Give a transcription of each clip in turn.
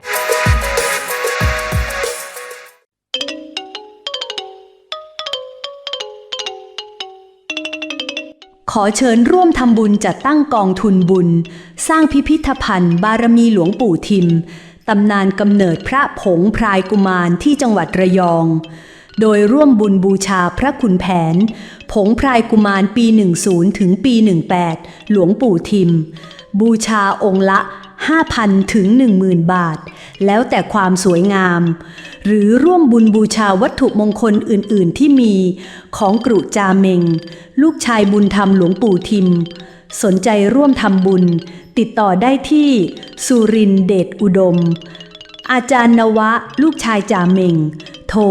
0422 ขอเชิญร่วมทำบุญจัดตั้งกองทุนบุญ สร้างพิพิธภัณฑ์ บารมีหลวงปู่ทิม ตำนานกำเนิดพระผงพรายกุมารที่จังหวัดระยอง โดยร่วมบุญบูชาพระคุณแผน ผงพรายกุมารปี 10 ถึงปี 18 หลวงปู่ทิม บูชาองค์ละ 5,000 ถึง 10,000 บาท แล้วแต่ความสวยงาม หรือร่วมบุญบูชาวัตถุมงคลอื่น ๆ ที่มีของกรุจาเมง ลูกชายบุญธรรมหลวงปู่ทิม สนใจร่วมทำบุญ ติดต่อได้ที่สุรินเดชอุดม อาจารย์นวะ ลูกชายจาเมง โทร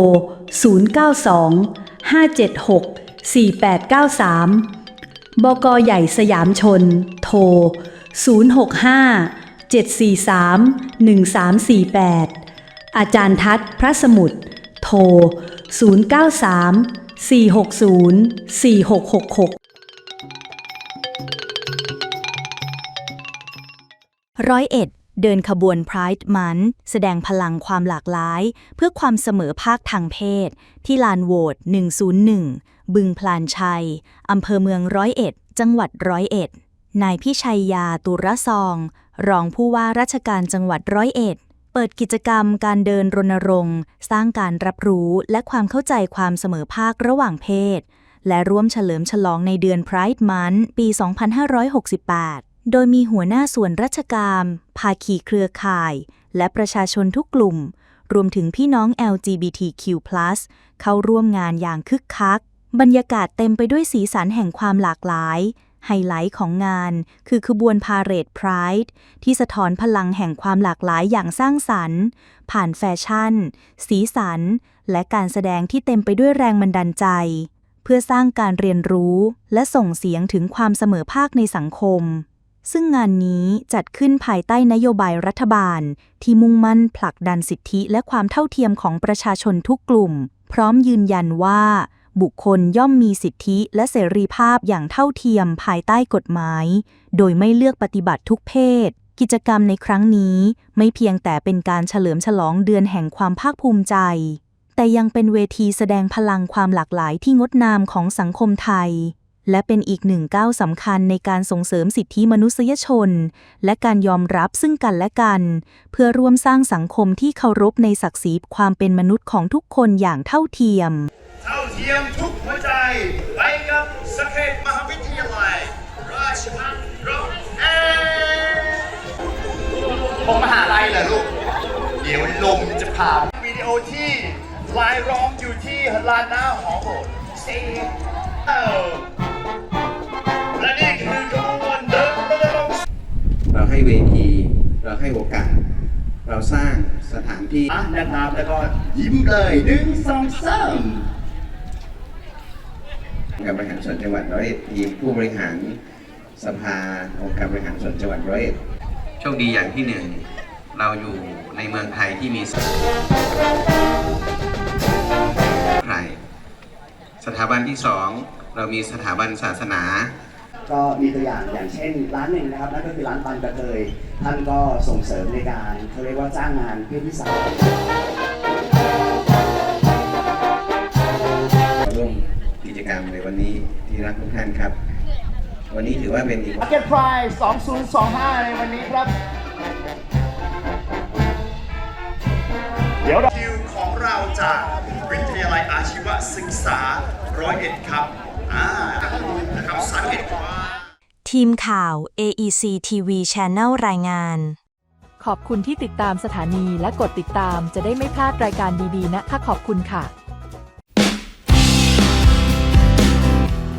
092 576 4893 บกใหญ่สยามชน โทร 065 743 1348 อาจารย์ทัศน์พระสมุทรโทร 093 460 4666ร้อยเอ็ดเดินขบวน Pride Month แสดงพลังความหลากหลาย เพื่อความเสมอภาคทางเพศ ที่ลานโหวต101 บึงพลานชัย อำเภอเมืองร้อยเอ็ด จังหวัดร้อยเอ็ด นายพิชัยยาตุระซอง รองผู้ว่าราชการจังหวัดร้อยเอ็ด เปิดกิจกรรมการเดินรณรงค์ สร้างการรับรู้และความเข้าใจความเสมอภาคระหว่างเพศ และร่วมเฉลิมฉลองในเดือน Pride Month ปี 2568 โดยมีหัวหน้าส่วนราชการภาคีเครือข่าย และประชาชนทุกกลุ่ม รวมถึงพี่น้อง LGBTQ+ เข้าร่วมงานอย่างคึกคัก บรรยากาศเต็มไปด้วยสีสันแห่งความหลากหลาย ไฮไลท์ของงานคือขบวนพาเหรด Pride ที่สะท้อนพลังแห่งความหลากหลายอย่างสร้างสรรค์ ผ่านแฟชั่น สีสัน และการแสดงที่เต็มไปด้วยแรงบันดาลใจ เพื่อสร้างการเรียนรู้และส่งเสียงถึงความเสมอภาคในสังคม ซึ่งงานนี้จัดขึ้นภายใต้นโยบายรัฐบาล ที่มุ่งมั่นผลักดันสิทธิและความเท่าเทียมของประชาชนทุกกลุ่ม พร้อมยืนยันว่า บุคคลย่อมมีสิทธิและเสรีภาพอย่างเท่าเทียมภายใต้กฎหมาย โดยไม่เลือกปฏิบัติทุกเพศ กิจกรรมในครั้งนี้ไม่เพียงแต่เป็นการเฉลิมฉลองเดือนแห่งความภาคภูมิใจ แต่ยังเป็นเวทีแสดงพลังความหลากหลายที่งดงามของสังคมไทย และเป็นอีกหนึ่งก้าวสำคัญในการส่งเสริมสิทธิมนุษยชน และการยอมรับซึ่งกันและกัน เพื่อร่วมสร้างสังคมที่เคารพในศักดิ์ศรีความเป็นมนุษย์ของทุกคนอย่างเท่าเทียม ยมทุกหัวใจ ไปกับสเกตมหาวิทยาลัย ราชภัฏร้อยเอ็ดผมมหาลัยเหรอลูก เดี๋ยวลมจะผ่าวิดีโอที่ลายร้องอยู่ที่ลานหน้าหอโบสถ์เซออและนี่คือขบวนเดินรณรงค์เราให้เวที เราให้โอกาส เราสร้างสถานที่นะครับ แล้วก็ยิ้มเลยหนึ่งสองสามอง การบริหารส่วนจังหวัดร้อยเอ็ดทีมผู้บริหารสภาองค์การบริหารส่วนจังหวัดร้อยเอ็ดโชคดีอย่างที่หนึ่งเราอยู่ในเมืองไทยที่มีไทยสถาบันที่สองเรามีสถาบันศาสนา ก็มีตัวอย่างอย่างเช่น ร้านหนึ่งนะครับนั่นก็คือร้านปันกระเทยท่านก็ส่งเสริมในการเขาเรียกว่าจ้างงานเพศที่สา กิจกรรมในวันนี้ที่รักทุกท่านครับ วันนี้ถือว่าเป็นอีก Market Price 2025 ในวันนี้ครับ เดี๋ยวเราคิวของเราจากวิทยาลัยอาชีวศึกษาร้อยเอ็ดครับอ่านะครับสาเหตุว่าทีมข่าว AEC TV Channel รายงาน ขอบคุณที่ติดตามสถานีและกดติดตามจะได้ไม่พลาดรายการดีๆนะคะขอบคุณค่ะ